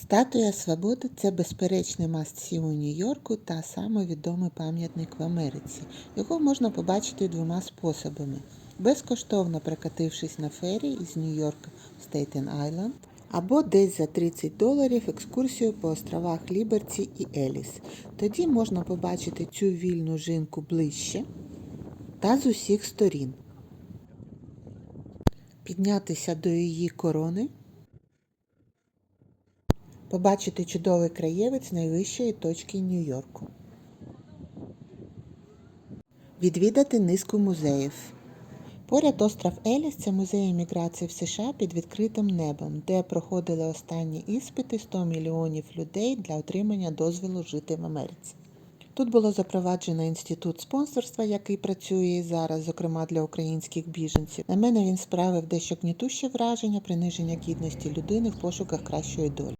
Статуя Свободи це безперечний маст-сі у Нью-Йорку та самовідомий пам'ятник в Америці. Його можна побачити двома способами: безкоштовно прокатившись на фері із Нью-Йорка в Стейтен Айленд, або десь за 30 доларів екскурсію по островах Ліберті і Еліс. Тоді можна побачити цю вільну жінку ближче та з усіх сторін, піднятися до її корони. Побачити чудовий краєвид з найвищої точки Нью-Йорку. Відвідати низку музеїв. Поряд остров Еліс це музей еміграції в США під відкритим небом, де проходили останні іспити 100 мільйонів людей для отримання дозволу жити в Америці. Тут було запроваджено інститут спонсорства, який працює і зараз, зокрема для українських біженців. На мене він справив дещо гнітуще враження, приниження гідності людини в пошуках кращої долі.